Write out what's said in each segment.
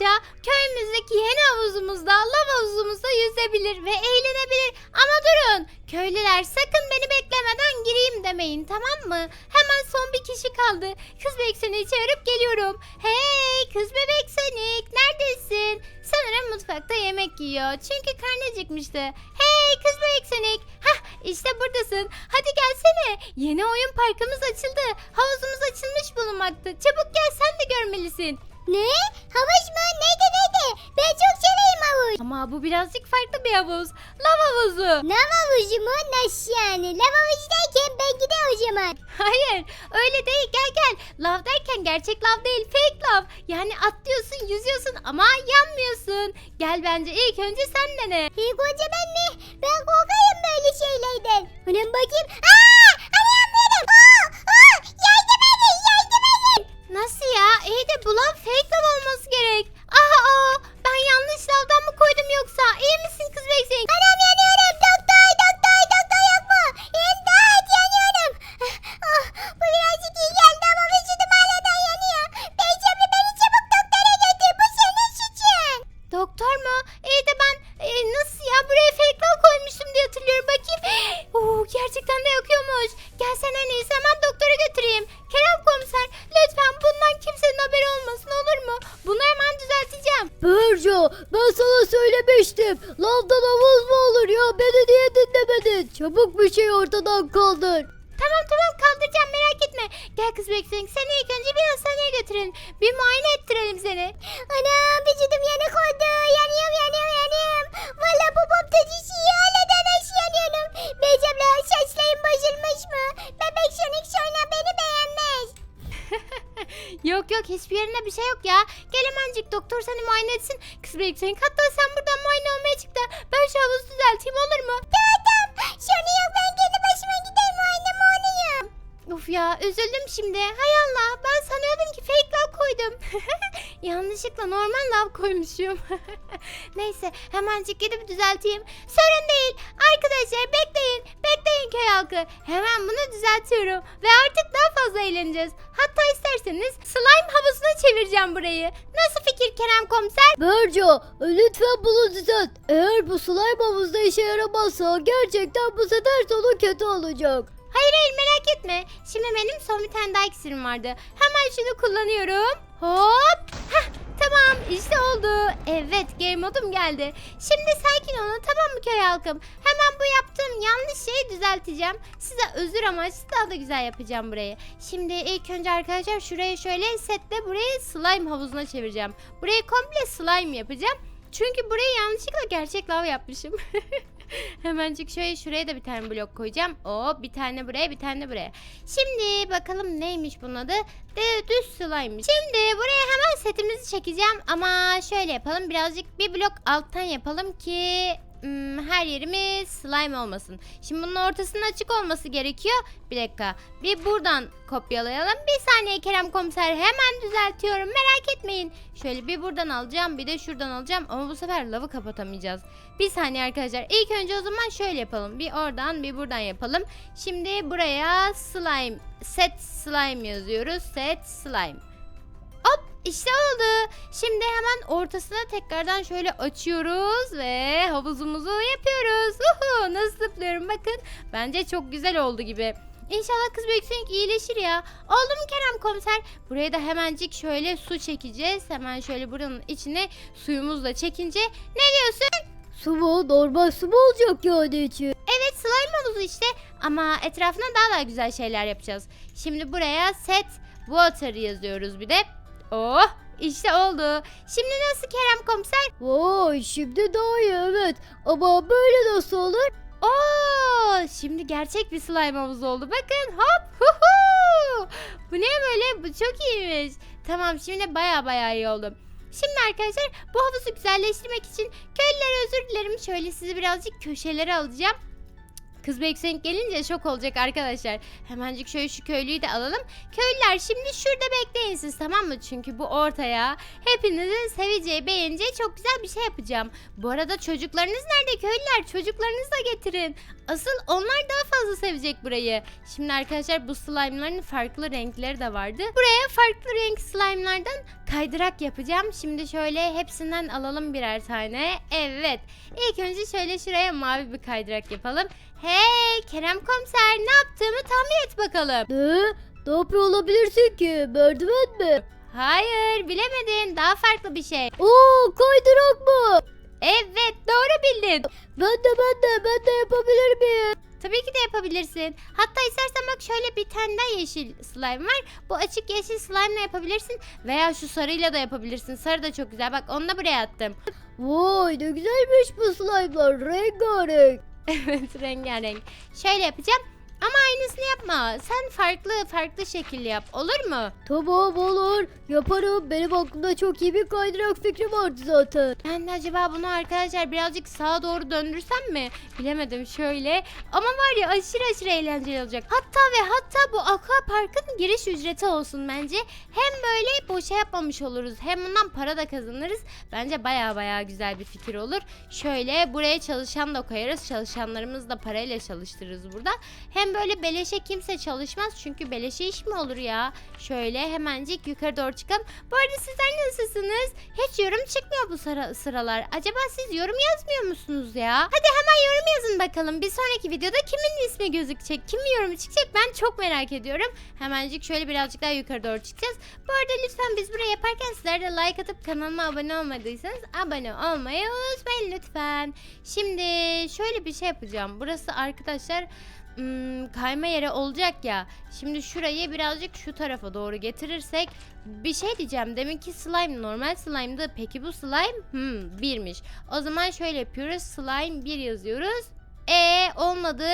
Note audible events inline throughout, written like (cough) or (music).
rahatça köyümüzdeki yeni havuzumuzda, lav havuzumuzda yüzebilir ve eğlenebilir. Ama durun, köylüler sakın beni beklemeden gireyim demeyin tamam mı? Hemen son bir kişi kaldı. Kız bebek seni çağırıp geliyorum. Hey kız bebek Sonic neredesin? Sanırım mutfakta yemek yiyor. Çünkü karnı acıkmıştı. Hey kız bebek Sonic. Hah işte buradasın. Hadi gelsene. Yeni oyun parkımız açıldı. Havuzumuz açılmış bulunmakta. Çabuk gel sen de görmelisin. Ne? Havuz mu? Neydi neydi? Ben çok severim havuz. Ama bu birazcık farklı bir havuz. Lav havuzu. Lav havuzu mu? Nasıl yani? Lav havuzu derken ben gider o zaman. (laughs) Hayır öyle değil gel gel. Lav derken gerçek lav değil fake lav. Yani atlıyorsun yüzüyorsun ama yanmıyorsun. Gel bence ilk önce sen dene. İlk önce ben mi? Ben korkarım böyle şeylerden. Ulan bakayım. Aa! Hani. Aa! Aa! Nasıl ya? İyi de bu lav fake lav olması gerek. Aha aa, ben yanlış lavdan mı koydum yoksa? İyi misin kız Beksik? Anam. Götürelim. Bir muayene ettirelim seni. Ana vücudum yanık oldu. Yanıyorum yanıyorum yanıyorum. Valla bu pop şişiyor. Hala da nasıl yanıyorum. Beycemle saçlarım bozulmuş mu? Bebek Sonic sonra beni beğenmez. (laughs) yok yok hiçbir yerinde bir şey yok ya. Gel hemencik doktor seni muayene etsin. Kız bekleyin hatta sen Yanlışlıkla normal lav koymuşum. (laughs) Neyse hemencik gidip düzelteyim. Sorun değil. Arkadaşlar bekleyin. Bekleyin köy halkı. Hemen bunu düzeltiyorum. Ve artık daha fazla eğleneceğiz. Hatta isterseniz slime havuzuna çevireceğim burayı. Nasıl fikir Kerem komiser? Berca lütfen bunu düzelt. Eğer bu slime havuzda işe yaramazsa gerçekten bu sefer sonu kötü olacak. Hayır hayır merak etme. Şimdi benim son bir tane daha iksirim vardı. Hemen şunu kullanıyorum. Hop. Heh, tamam işte oldu. Evet game modum geldi. Şimdi sakin olun tamam mı köy halkım? Hemen bu yaptığım yanlış şeyi düzelteceğim. Size özür amaçlı daha da güzel yapacağım burayı. Şimdi ilk önce arkadaşlar şurayı şöyle setle burayı slime havuzuna çevireceğim. Burayı komple slime yapacağım. Çünkü burayı yanlışlıkla gerçek lav yapmışım. (laughs) (laughs) Hemencik şöyle şuraya da bir tane blok koyacağım. O bir tane buraya bir tane buraya. Şimdi bakalım neymiş bunun adı? De, düz slime'mış. Şimdi buraya hemen setimizi çekeceğim. Ama şöyle yapalım birazcık bir blok alttan yapalım ki hmm, her yerimiz slime olmasın. Şimdi bunun ortasının açık olması gerekiyor. Bir dakika. Bir buradan kopyalayalım. Bir saniye Kerem komiser hemen düzeltiyorum. Merak etmeyin. Şöyle bir buradan alacağım bir de şuradan alacağım. Ama bu sefer lavı kapatamayacağız. Bir saniye arkadaşlar. İlk önce o zaman şöyle yapalım. Bir oradan bir buradan yapalım. Şimdi buraya slime set slime yazıyoruz. Set slime. İşte oldu. Şimdi hemen ortasına tekrardan şöyle açıyoruz ve havuzumuzu yapıyoruz. Uhu, nasıl zıplıyorum bakın. Bence çok güzel oldu gibi. İnşallah kız büyüksün iyileşir ya. Oldu mu Kerem komiser? Buraya da hemencik şöyle su çekeceğiz. Hemen şöyle buranın içine suyumuzla çekince ne diyorsun? Su mu? Normal su mu olacak yani içi? Evet slime havuzu işte ama etrafına daha da güzel şeyler yapacağız. Şimdi buraya set water yazıyoruz bir de. Oh işte oldu. Şimdi nasıl Kerem komiser? Vay şimdi daha iyi evet. Ama böyle nasıl olur? Oo, şimdi gerçek bir slime havuzu oldu. Bakın hop hu hu. Bu ne böyle? Bu çok iyiymiş. Tamam şimdi baya baya iyi oldu. Şimdi arkadaşlar bu havuzu güzelleştirmek için köylülere özür dilerim. Şöyle sizi birazcık köşelere alacağım. Kız Beksenk gelince şok olacak arkadaşlar. Hemencik şöyle şu köylüyü de alalım. Köylüler şimdi şurada bekleyin siz tamam mı? Çünkü bu ortaya hepinizin seveceği, beğeneceği çok güzel bir şey yapacağım. Bu arada çocuklarınız nerede köylüler? Çocuklarınızı da getirin. Asıl onlar daha fazla sevecek burayı. Şimdi arkadaşlar bu slime'ların farklı renkleri de vardı. Buraya farklı renk slime'lardan kaydırak yapacağım. Şimdi şöyle hepsinden alalım birer tane. Evet. İlk önce şöyle şuraya mavi bir kaydırak yapalım. Hey Kerem komiser ne yaptığımı tahmin et bakalım. Ne? Ne yapıyor olabilirsin ki? Merdiven mi? Hayır bilemedin daha farklı bir şey. Oo kaydırak mı? Evet doğru bildin. Ben de ben de ben de yapabilir miyim? Tabii ki de yapabilirsin. Hatta istersen bak şöyle bir tane daha yeşil slime var. Bu açık yeşil slime ile yapabilirsin. Veya şu sarıyla da yapabilirsin. Sarı da çok güzel. Bak onu da buraya attım. Vay ne güzelmiş bu slime'lar rengarenk. (laughs) evet rengarenk. Şöyle yapacağım. Ama aynısını yapma. Sen farklı farklı şekilde yap. Olur mu? Tamam olur yaparım benim aklımda çok iyi bir kaydırak fikri vardı zaten. Ben de acaba bunu arkadaşlar birazcık sağa doğru döndürsem mi? Bilemedim şöyle. Ama var ya aşırı aşırı eğlenceli olacak. Hatta ve hatta bu aqua parkın giriş ücreti olsun bence. Hem böyle boşa yapmamış oluruz. Hem bundan para da kazanırız. Bence baya baya güzel bir fikir olur. Şöyle buraya çalışan da koyarız. Çalışanlarımızı da parayla çalıştırırız burada. Hem böyle beleşe kimse çalışmaz. Çünkü beleşe iş mi olur ya? Şöyle hemencik yukarı doğru çıkalım. Bu arada sizler nasılsınız? Hiç yorum çıkmıyor bu sıra, sıralar. Acaba siz yorum yazmıyor musunuz ya? Hadi hemen yorum yazın bakalım. Bir sonraki videoda kimin ismi gözükecek? Kimin yorumu çıkacak? Ben çok merak ediyorum. Hemencik şöyle birazcık daha yukarı doğru çıkacağız. Bu arada lütfen biz buraya yaparken sizler de like atıp kanalıma abone olmadıysanız abone olmayı unutmayın lütfen. Şimdi şöyle bir şey yapacağım. Burası arkadaşlar hmm, kayma yeri olacak ya. Şimdi şurayı birazcık şu tarafa doğru getirirsek bir şey diyeceğim. Deminki slime normal slime'dı. Peki bu slime? Hmm, birmiş. O zaman şöyle yapıyoruz. Slime 1 yazıyoruz. E olmadı.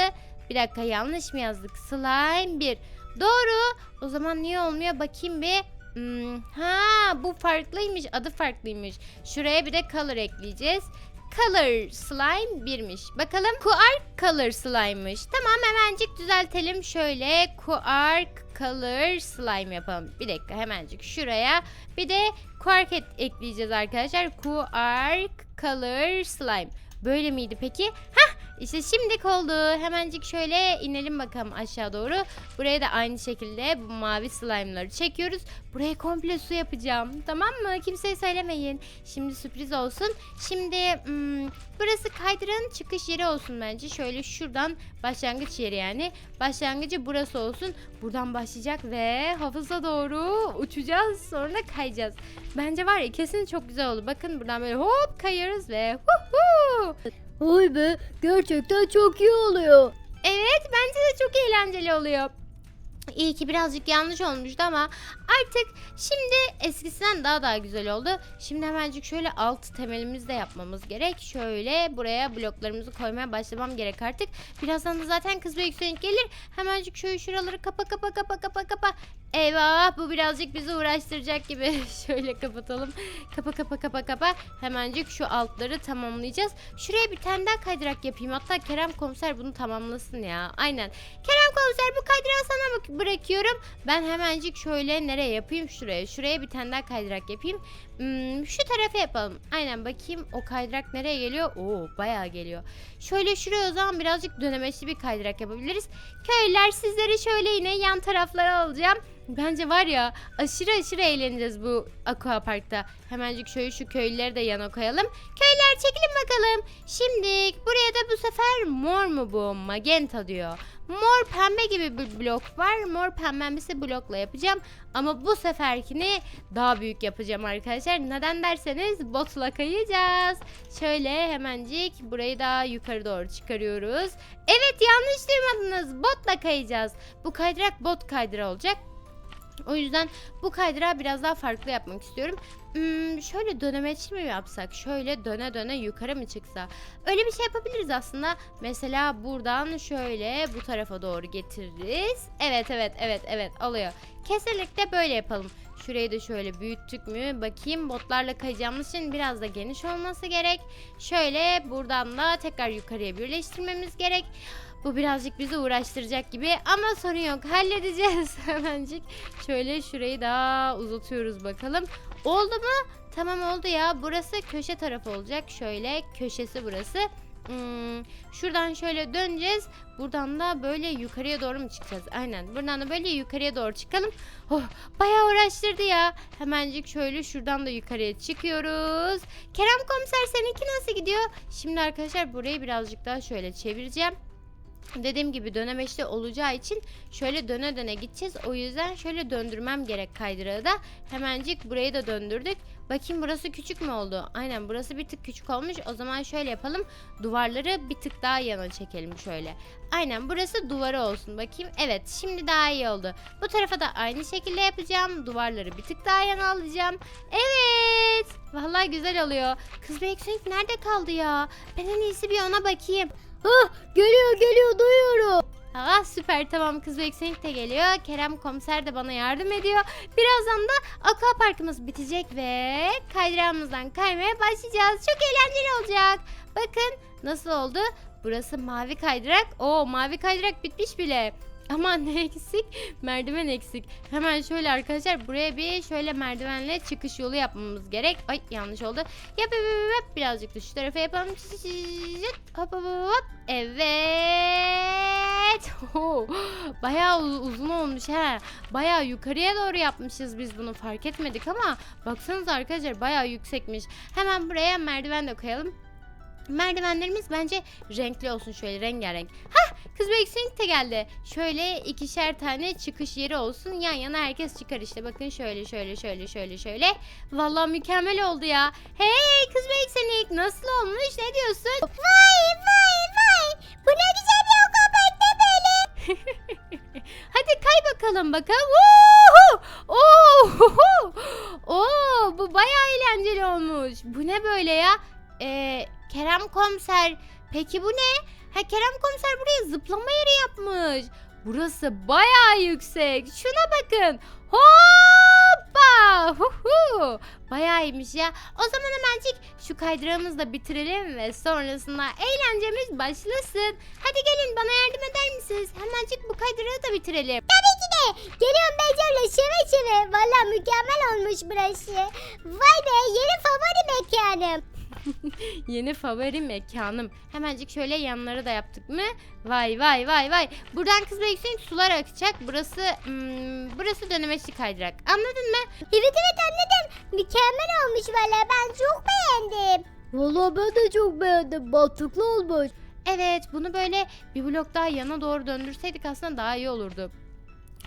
Bir dakika yanlış mı yazdık? Slime 1. Doğru. O zaman niye olmuyor? Bakayım bir. Hmm, ha bu farklıymış. Adı farklıymış. Şuraya bir de color ekleyeceğiz. Color slime birmiş. Bakalım Quark color slime'mış. Tamam hemencik düzeltelim. Şöyle Quark color slime yapalım. Bir dakika hemencik şuraya. Bir de Quark et- ekleyeceğiz arkadaşlar. Quark color slime. Böyle miydi peki? Hah işte şimdi oldu. Hemencik şöyle inelim bakalım aşağı doğru. Buraya da aynı şekilde bu mavi slime'ları çekiyoruz. Buraya komple su yapacağım. Tamam mı? Kimseye söylemeyin. Şimdi sürpriz olsun. Şimdi hmm, burası kaydıranın çıkış yeri olsun bence. Şöyle şuradan başlangıç yeri yani. Başlangıcı burası olsun. Buradan başlayacak ve havuza doğru uçacağız. Sonra kayacağız. Bence var ya kesin çok güzel oldu. Bakın buradan böyle hop kayıyoruz ve hu hu. Vay be gerçekten çok iyi oluyor. Evet bence de çok eğlenceli oluyor. İyi ki birazcık yanlış olmuştu ama artık şimdi eskisinden daha daha güzel oldu. Şimdi hemencik şöyle alt temelimizi de yapmamız gerek. Şöyle buraya bloklarımızı koymaya başlamam gerek artık. Birazdan da zaten kız ve yükselik gelir. Hemencik şöyle şuraları kapa kapa kapa kapa kapa. Eyvah bu birazcık bizi uğraştıracak gibi. (laughs) şöyle kapatalım. Kapa kapa kapa kapa. Hemencik şu altları tamamlayacağız. Şuraya bir tane daha kaydırak yapayım. Hatta Kerem komiser bunu tamamlasın ya. Aynen. Kerem komiser bu kaydırağı sana bırakıyorum. Ben hemencik şöyle nereye yapayım? Şuraya. Şuraya bir tane daha kaydırak yapayım. Hmm, şu tarafa yapalım. Aynen bakayım o kaydırak nereye geliyor? Oo bayağı geliyor. Şöyle şuraya o zaman birazcık dönemeçli bir kaydırak yapabiliriz. Köylüler sizleri şöyle yine yan taraflara alacağım. Bence var ya aşırı aşırı eğleneceğiz bu aqua parkta. Hemencik şöyle şu köylüleri de yana koyalım. Köylüler çekilin bakalım. Şimdi buraya da bu sefer mor mu bu? Magenta diyor. Mor pembe gibi bir blok var. Mor pembemsi blokla yapacağım. Ama bu seferkini daha büyük yapacağım arkadaşlar. Neden derseniz botla kayacağız. Şöyle hemencik burayı daha yukarı doğru çıkarıyoruz. Evet yanlış duymadınız. Botla kayacağız. Bu kaydırak bot kaydıra olacak. O yüzden bu kaydırağı biraz daha farklı yapmak istiyorum. Hmm, şöyle dönemeçli mi yapsak? Şöyle döne döne yukarı mı çıksa? Öyle bir şey yapabiliriz aslında. Mesela buradan şöyle bu tarafa doğru getiririz. Evet evet evet evet oluyor. Kesinlikle böyle yapalım. Şurayı da şöyle büyüttük mü? Bakayım botlarla kayacağımız için biraz da geniş olması gerek. Şöyle buradan da tekrar yukarıya birleştirmemiz gerek. Bu birazcık bizi uğraştıracak gibi ama sorun yok. Halledeceğiz (laughs) hemencik. Şöyle şurayı daha uzatıyoruz bakalım. Oldu mu? Tamam oldu ya. Burası köşe tarafı olacak. Şöyle köşesi burası. Hmm, şuradan şöyle döneceğiz. Buradan da böyle yukarıya doğru mu çıkacağız? Aynen. Buradan da böyle yukarıya doğru çıkalım. Oh, bayağı uğraştırdı ya. Hemencik şöyle şuradan da yukarıya çıkıyoruz. Kerem komiser seninki nasıl gidiyor? Şimdi arkadaşlar burayı birazcık daha şöyle çevireceğim. Dediğim gibi dönemeçte olacağı için şöyle döne döne gideceğiz. O yüzden şöyle döndürmem gerek kaydırağı da. Hemencik burayı da döndürdük. Bakayım burası küçük mü oldu? Aynen burası bir tık küçük olmuş. O zaman şöyle yapalım. Duvarları bir tık daha yana çekelim şöyle. Aynen burası duvarı olsun. Bakayım. Evet şimdi daha iyi oldu. Bu tarafa da aynı şekilde yapacağım. Duvarları bir tık daha yana alacağım. Evet. Vallahi güzel oluyor. Kız Beksonik nerede kaldı ya? Ben en iyisi bir ona bakayım. Hah geliyor geliyor duyuyorum. Aa süper tamam kız Beksonik de geliyor. Kerem komiser de bana yardım ediyor. Birazdan da aqua parkımız bitecek ve kaydırağımızdan kaymaya başlayacağız. Çok eğlenceli olacak. Bakın nasıl oldu? Burası mavi kaydırak. Oo mavi kaydırak bitmiş bile. Ama ne eksik? Merdiven eksik. Hemen şöyle arkadaşlar buraya bir şöyle merdivenle çıkış yolu yapmamız gerek. Ay yanlış oldu. Yap yap yap yap. Birazcık da şu tarafa yapalım. Hop hop hop. Evet. (laughs) Oo, Bayağı uzun olmuş ha. Bayağı yukarıya doğru yapmışız biz bunu fark etmedik ama baksanıza arkadaşlar bayağı yüksekmiş. Hemen buraya merdiven de koyalım. Merdivenlerimiz bence renkli olsun şöyle rengarenk. Hah kız Beksin de geldi. Şöyle ikişer tane çıkış yeri olsun. Yan yana herkes çıkar işte. Bakın şöyle şöyle şöyle şöyle şöyle. Vallahi mükemmel oldu ya. Hey kız Beksin nasıl olmuş ne diyorsun? Vay vay vay. Bu ne güzel bir okopatta böyle. (laughs) Hadi kay bakalım bakalım. Woohoo! Oo! Komiser. Peki bu ne? Ha Kerem komiser buraya zıplama yeri yapmış. Burası bayağı yüksek. Şuna bakın. Hoppa! Huhu! Bayağı ya. O zaman hemencik şu kaydırağımızı da bitirelim ve sonrasında eğlencemiz başlasın. Hadi gelin bana yardım eder misiniz? Hemencik bu kaydırağı da bitirelim. Tabii ki de. Geliyorum Becer'le şeve şeve. Valla mükemmel olmuş burası. Vay be yeni favori mekanım. (laughs) Yeni favori mekanım. Hemencik şöyle yanları da yaptık mı? Vay vay vay vay. Buradan kız bekleyin sular akacak. Burası hmm, burası dönemeçli kaydırak. Anladın mı? Evet evet anladım. Mükemmel olmuş valla ben çok beğendim. Valla ben de çok beğendim. Mantıklı olmuş. Evet bunu böyle bir blok daha yana doğru döndürseydik aslında daha iyi olurdu.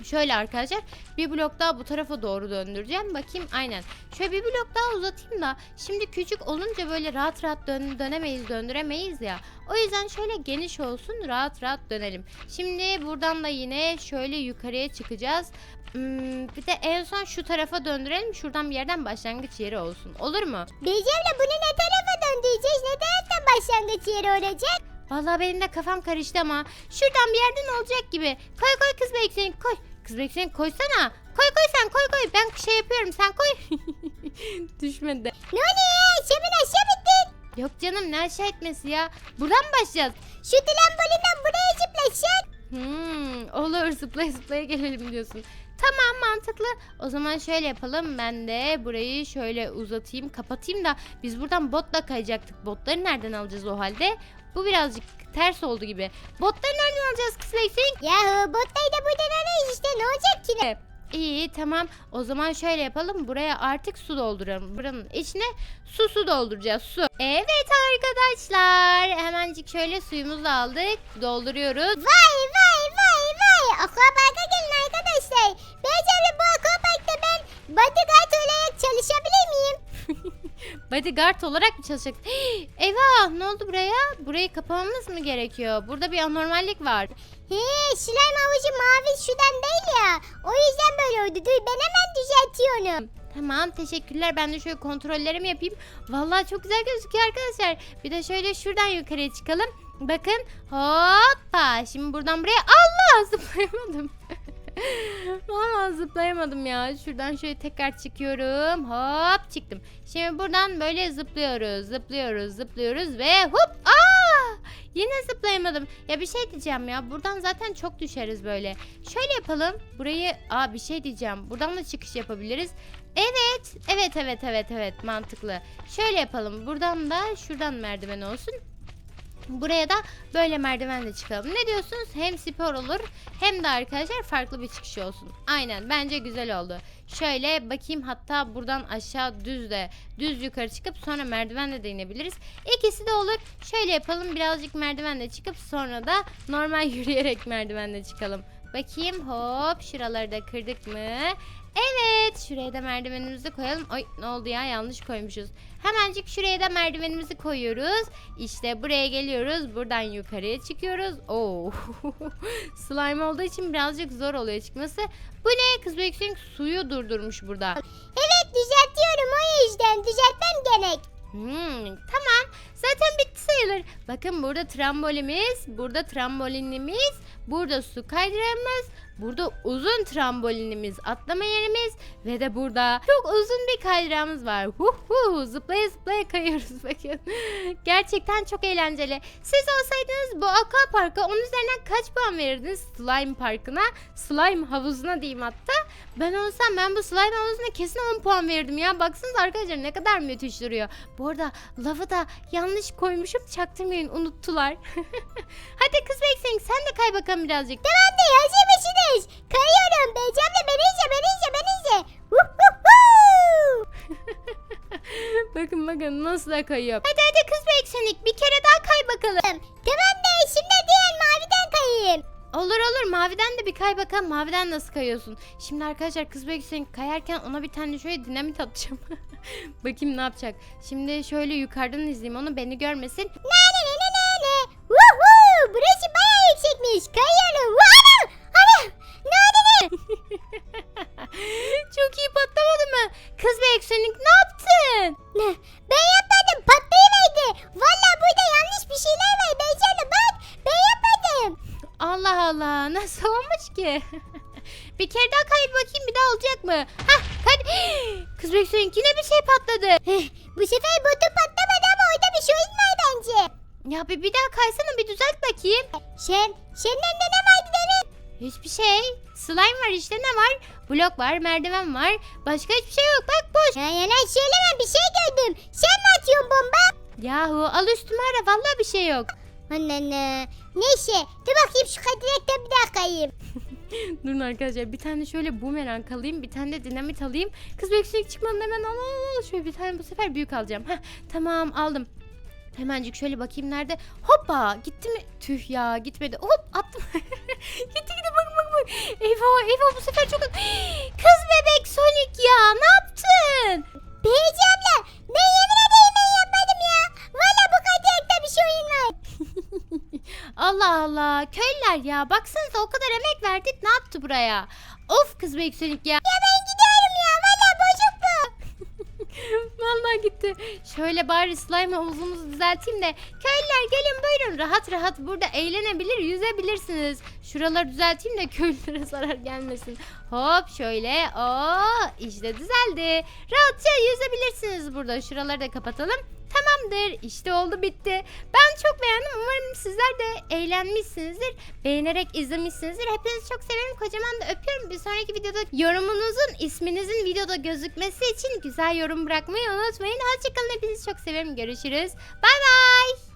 Şöyle arkadaşlar bir blok daha bu tarafa doğru döndüreceğim. Bakayım aynen. Şöyle bir blok daha uzatayım da şimdi küçük olunca böyle rahat rahat dön dönemeyiz döndüremeyiz ya. O yüzden şöyle geniş olsun rahat rahat dönelim. Şimdi buradan da yine şöyle yukarıya çıkacağız. Hmm, bir de en son şu tarafa döndürelim. Şuradan bir yerden başlangıç yeri olsun. Olur mu? Becer'le bunu ne tarafa döndüreceğiz? Ne taraftan başlangıç yeri olacak? Vallahi benim de kafam karıştı ama şuradan bir yerden olacak gibi. Koy koy kız bekleyin koy. Kız bekleyin koysana. Koy koy sen koy koy. Ben şey yapıyorum sen koy. (laughs) Düşmedi. Ne oluyor? Şemin aşağı bittin. Yok canım ne aşağı etmesi ya. Buradan mı başlayacağız? Şu trambolinden buraya zıplaşın. Hmm, olur zıplaya zıplaya gelelim diyorsun. Tamam mantıklı. O zaman şöyle yapalım. Ben de burayı şöyle uzatayım, kapatayım da biz buradan botla kayacaktık. Botları nereden alacağız o halde? Bu birazcık ters oldu gibi. Botları nereden alacağız kız Beksin? Yahu botlayı da buradan arayız işte ne olacak ki ne? İyi tamam. O zaman şöyle yapalım. Buraya artık su dolduralım. Buranın içine su su dolduracağız. Su. Evet arkadaşlar. Hemencik şöyle suyumuzu aldık. Dolduruyoruz. Vay vay vay vay. Aquapark'a gelin arkadaşlar. Bodyguard olarak mı çalışacak? (gasps) Eyvah ne oldu buraya? Burayı kapamamız mı gerekiyor? Burada bir anormallik var. He slime havucu mavi sudan değil ya. O yüzden böyle oldu. Dur ben hemen düzeltiyorum. Tamam teşekkürler. Ben de şöyle kontrollerimi yapayım. Vallahi çok güzel gözüküyor arkadaşlar. Bir de şöyle şuradan yukarıya çıkalım. Bakın hoppa. Şimdi buradan buraya Allah (laughs) zıplayamadım. (laughs) Vallahi zıplayamadım ya. Şuradan şöyle tekrar çıkıyorum. Hop çıktım. Şimdi buradan böyle zıplıyoruz. Zıplıyoruz zıplıyoruz ve hop. Aa! Yine zıplayamadım. Ya bir şey diyeceğim ya. Buradan zaten çok düşeriz böyle. Şöyle yapalım. Burayı aa bir şey diyeceğim. Buradan da çıkış yapabiliriz. Evet. Evet evet evet evet mantıklı. Şöyle yapalım. Buradan da şuradan merdiven olsun. Buraya da böyle merdivenle çıkalım. Ne diyorsunuz? Hem spor olur hem de arkadaşlar farklı bir çıkış olsun. Aynen bence güzel oldu. Şöyle bakayım hatta buradan aşağı düz de düz yukarı çıkıp sonra merdivenle de inebiliriz. İkisi de olur. Şöyle yapalım birazcık merdivenle çıkıp sonra da normal (laughs) yürüyerek merdivenle çıkalım. Bakayım hop şuraları da kırdık mı? Evet şuraya da merdivenimizi koyalım. Ay ne oldu ya yanlış koymuşuz. Hemencik şuraya da merdivenimizi koyuyoruz. İşte buraya geliyoruz. Buradan yukarıya çıkıyoruz. Oo. (laughs) Slime olduğu için birazcık zor oluyor çıkması. Bu ne? Kız Büyüksün suyu durdurmuş burada. Evet düzeltiyorum o yüzden düzeltmem gerek. Hmm, tamam. Zaten bitti sayılır. Bakın burada trambolimiz, burada trambolinimiz, burada su kaydırağımız, burada uzun trambolinimiz, atlama yerimiz ve de burada çok uzun bir kaydırağımız var. Hu hu, zıplaya zıplaya kayıyoruz (laughs) bakın. Gerçekten çok eğlenceli. Siz olsaydınız bu aqua parka onun üzerinden kaç puan verirdiniz slime parkına? Slime havuzuna diyeyim hatta. Ben olsam ben bu slime havuzuna kesin 10 puan verirdim ya. Baksanıza arkadaşlar ne kadar müthiş duruyor. Bu arada lavı da yanlış koymuşum çaktırmayın unuttular. (laughs) Hadi kız Beksen sen de kay bakalım birazcık. Tamam da hazır mısınız? Kayıyorum. Beyeceğim de beni izle beni izle beni izle. (laughs) Bakın bakın nasıl da kayıyor. Hadi hadi kız Beksenik bir kere daha kay bakalım. Tamam da şimdi diğer. Olur olur maviden de bir kay bakalım maviden nasıl kayıyorsun. Şimdi arkadaşlar kız Beksenik kayarken ona bir tane şöyle dinamit atacağım. (laughs) Bakayım ne yapacak. Şimdi şöyle yukarıdan izleyeyim onu beni görmesin. Ne ne ne ne ne ne. Vuhu. Burası bayağı yüksekmiş. Kayıyorum. Vuhu. Ana. Ne oldu ne? (laughs) Çok iyi patlamadı mı? Kız Beksenik ne yaptın? Ne? Ben yapmadım. Patlayıverdi. Valla burada yanlış bir şeyler var. Ben. Allah Allah nasıl olmuş ki? (laughs) bir kere daha kay bakayım bir daha olacak mı? Hah hadi. (gasps) Kız Beksenik yine bir şey patladı. Heh, Bu sefer botu patlamadı ama orada bir şey var bence. Ya bir, bir daha kaysana bir düzelt bakayım. Sen, senin elinde ne vardı demin? Hiçbir şey. Slime var işte ne var? Blok var, merdiven var. Başka hiçbir şey yok. Bak boş. Ya yalan söyleme bir şey gördüm. Sen mi atıyorsun bomba? Yahu al üstüme ara. Vallahi bir şey yok. Anne ne? Neyse dur bakayım şu kadirekten bir daha kayayım. (laughs) Durun arkadaşlar bir tane şöyle bumerang alayım. Bir tane de dinamit alayım. Kız bekçilik çıkmadan hemen al, al, al. Şöyle bir tane bu sefer büyük alacağım. Heh, tamam aldım. Hemencik şöyle bakayım nerede. Hoppa gitti mi? Tüh ya gitmedi. Hop attım. (laughs) gitti gitti bak bak bak. Eyvah eyvah bu sefer çok... (gasps) Kız bebek Sonic ya ne yaptın? Beyci abla ben yemin ederim ben yapmadım ya. Valla bu kadirekte bir şey oyun var. Allah Allah köylüler ya baksanıza o kadar emek verdik ne yaptı buraya? Of kız bebek Sonic ya. Ya ben gidiyorum ya valla bozuk bu. (laughs) Vallahi gitti. Şöyle bari slime havuzumuzu düzelteyim de köylüler gelin buyurun rahat rahat burada eğlenebilir yüzebilirsiniz. Şuraları düzelteyim de köylülere (laughs) zarar gelmesin. Hop şöyle o işte düzeldi. Rahatça yüzebilirsiniz burada. Şuraları da kapatalım. Tamamdır. İşte oldu bitti. Ben çok beğendim. Umarım sizler de eğlenmişsinizdir. Beğenerek izlemişsinizdir. Hepinizi çok severim. Kocaman da öpüyorum. Bir sonraki videoda yorumunuzun isminizin videoda gözükmesi için güzel yorum bırakmayı unutmayın. Hoşçakalın. Hepinizi çok severim. Görüşürüz. Bay bay.